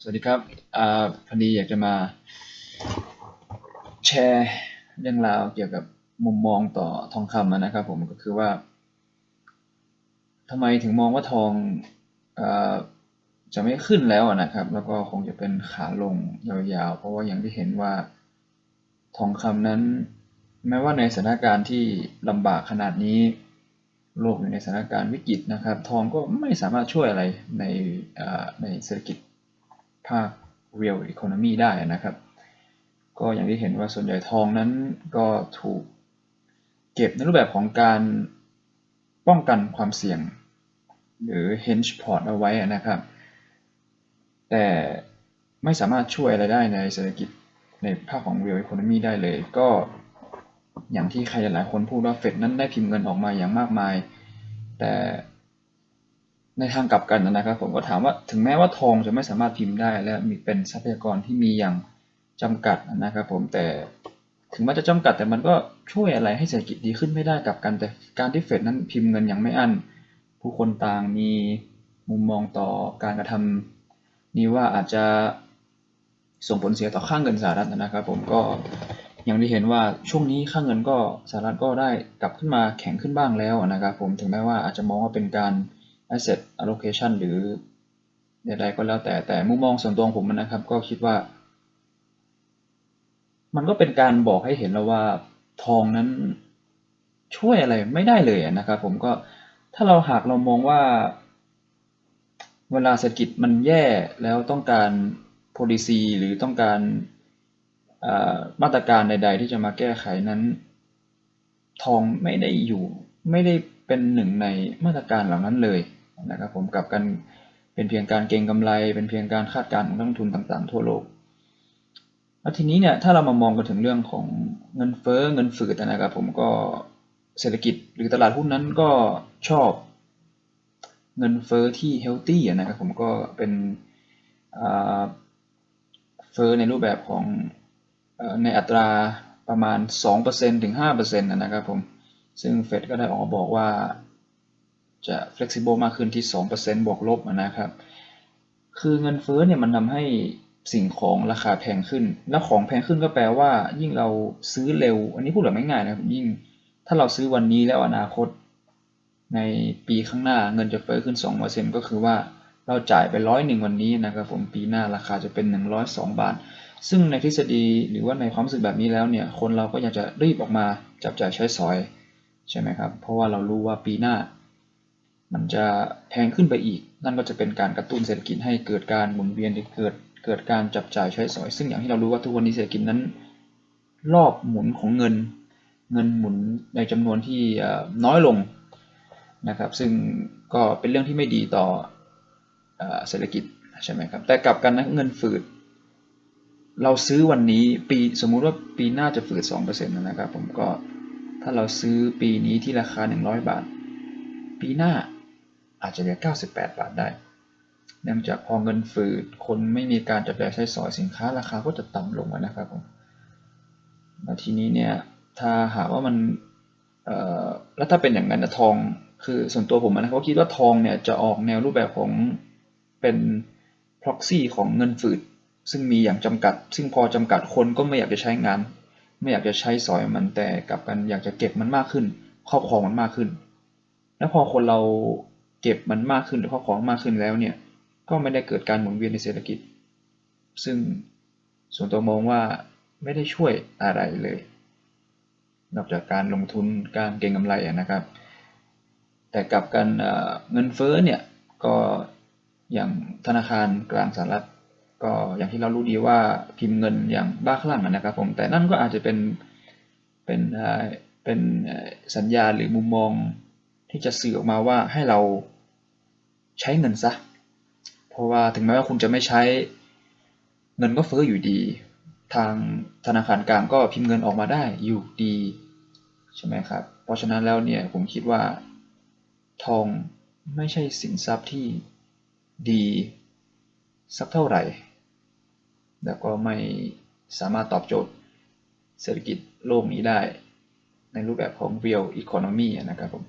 สวัสดีครับอพอดีอยากจะมาแชร์เรื่องราวเกี่ยวกับมุมมองต่อทองคำนะครับผมก็คือว่าทำไมถึงมองว่าทองอจะไม่ขึ้นแล้วนะครับ แล้วก็คงจะเป็นขาลงยาวๆ เพราะว่าอย่างที่เห็นว่าทองคำนั้น แม้ว่าในสถานการณ์ที่ลำบากขนาดนี้ โลกอยู่ในสถานการณ์วิกฤตนะครับ ทองก็ไม่สามารถช่วยอะไรในในเศรษฐกิจภาค real economy ได้นะครับ ก็อย่างที่เห็นว่าส่วนใหญ่ทองนั้นก็ถูกเก็บในรูปแบบของการป้องกันความเสี่ยง หรือ hedge port เอาไว้นะครับ แต่ไม่สามารถช่วยอะไรได้ในเศรษฐกิจในภาคของ real economy ได้เลย ก็ อย่างที่ใครหลายคนพูดว่าเฟดนั้นได้พิมพ์เงินออกมาอย่างมากมาย แต่ในทางกลับกันนะครับผมก็ถามว่าถึงแม้ว่าทองจะไม่สามารถพิมพ์ได้ และมีเป็นทรัพยากรที่มีอย่างจำกัดนะครับผมแต่ถึงแม้จะจำกัดแต่มันก็ช่วยอะไรให้เศรษฐกิจดีขึ้นไม่ได้กับกันแต่การที่เฟดนั้นพิมพ์เงินอย่างไม่อั้นผู้คนต่างมีมุมมองต่อการกระทำนี้ว่าอาจจะส่งผลเสียต่อค่างเงินสหรัฐนะครับ ผมก็ อย่างที่เห็นว่าช่วงนี้ค่าเงินก็สหรัฐก็ได้กลับขึ้นมาแข็งขึ้นบ้างแล้วนะครับผมถึงแม้ว่าอาจจะมองว่าเป็นการ asset allocation หรือใดๆก็แล้วแต่แต่มุมมองส่วนตัวของผมนะครับ ก็คิดว่า มันก็เป็นการบอกให้เห็นแล้วว่าทองนั้นช่วยอะไรไม่ได้เลยนะครับ ผมก็ถ้าเราหากเรามองว่า เวลาเศรษฐกิจมันแย่แล้วต้องการ policy หรือต้องการ มาตรการใด ๆ ที่จะมาแก้ไขนั้น ทองไม่ได้อยู่ไม่ได้เป็นหนึ่งในมาตรการเหล่านั้นเลยนะครับผมกับกันเป็นเพียงการเก็งกำไรเป็นเพียงการคาดการณ์ของนักลงทุนต่างๆ ทั่วโลกแล้วทีนี้เนี่ยถ้าเรามามองกันถึงเรื่องของเงินเฟ้อเงินฝืดนะครับผมก็เศรษฐกิจหรือตลาดหุ้นนั้นก็ชอบเงินเฟ้อที่เฮลตี้นะครับผมก็เป็นเฟ้อในรูปแบบของ ในอัตราประมาณ 2%ถึง 5%นะครับผม ซึ่งเฟดก็ได้ออกมาบอกว่าจะ flexible มากขึ้นที่ 2%บวกลบนะครับ คือเงินเฟ้อเนี่ยมันทำให้สิ่งของราคาแพงขึ้น แล้วของแพงขึ้นก็แปลว่ายิ่งเราซื้อเร็ว อันนี้พูดแบบง่ายๆนะครับ ยิ่งถ้าเราซื้อวันนี้แล้วอนาคต ในปีข้างหน้าเงินจะเฟ้อขึ้น2%ก็คือว่าเราจ่ายไปร้อยหนึ่งวันนี้นะครับผมปีหน้าราคาจะเป็น 102 บาท ซึ่งในทฤษฎีหรือว่าในความรู้สึกแบบนี้แล้วเนี่ย คนเราก็อยากจะรีบออกมาจับจ่ายใช้สอยใช่ไหมครับ เพราะว่าเรารู้ว่าปีหน้า มันจะแพงขึ้นไปอีก นั่นก็จะเป็นการกระตุ้นเศรษฐกิจให้เกิดการหมุนเวียนหรือเกิดเกิดการจับจ่ายใช้สอย ซึ่งอย่างที่เรารู้ว่าทุกวันนี้เศรษฐกิจนั้น รอบหมุนของเงิน เงินหมุนในจำนวนที่น้อยลงนะครับ ซึ่งก็เป็นเรื่องที่ไม่ดีต่อเศรษฐกิจใช่ไหมครับ แต่กลับกันนะเงินฝืด เราซื้อวันนี้ปีสมมุติว่าปีหน้าจะฝืด2%นะครับ ผมก็ถ้าเราซื้อปีนี้ที่ราคา 100 บาท ปีหน้าอาจจะเหลือ 98 บาทได้ เนื่องจากพอเงินฝืดคนไม่มีการจับจ่ายใช้สอยสินค้าราคาก็จะต่ำลงนะครับผมแล้วทีนี้เนี่ยถ้าหากว่ามันแล้วถ้าเป็นอย่างนั้นทองคือส่วนตัวผมนะเขาคิดว่าทองเนี่ยจะออกแนวรูปแบบของเป็น proxy ของเงินฝืด ซึ่งมีอย่างจำกัด ซึ่งพอจำกัดคนก็ไม่อยากจะใช้งาน ไม่อยากจะใช้สอยมันแต่กลับกันอยากจะเก็บมันมากขึ้น ครอบครองมันมากขึ้น แล้วพอคนเราเก็บมันมากขึ้นหรือครอบครองมากขึ้นแล้วเนี่ยก็ไม่ได้เกิดการหมุนเวียนในเศรษฐกิจ ซึ่งส่วนตัวมองว่าไม่ได้ช่วยอะไรเลย นอกจากการลงทุนการเก็งกำไรนะครับ แต่กับกันเงินเฟ้อเนี่ยก็อย่างธนาคารกลางสหรัฐ ก็อย่างที่เรารู้ดีว่าพิมพ์เงินอย่างบ้าคลั่งนะครับผมแต่นั่นก็อาจจะเป็นเป็นเป็นสัญญาหรือมุมมองที่จะสื่อออกมาว่าให้เราใช้เงินซะ เพราะว่าถึงแม้ว่าคุณจะไม่ใช้เงินก็เฟ้ออยู่ดี ทางธนาคารกลางก็พิมพ์เงินออกมาได้อยู่ดีใช่ไหมครับ เพราะฉะนั้นแล้วเนี่ยผมคิดว่าทองไม่ใช่สินทรัพย์ที่ดีสักเท่าไหร่ แล้วก็ไม่สามารถตอบโจทย์เศรษฐกิจโลกนี้ได้ ในรูปแบบของ real economy นะครับผม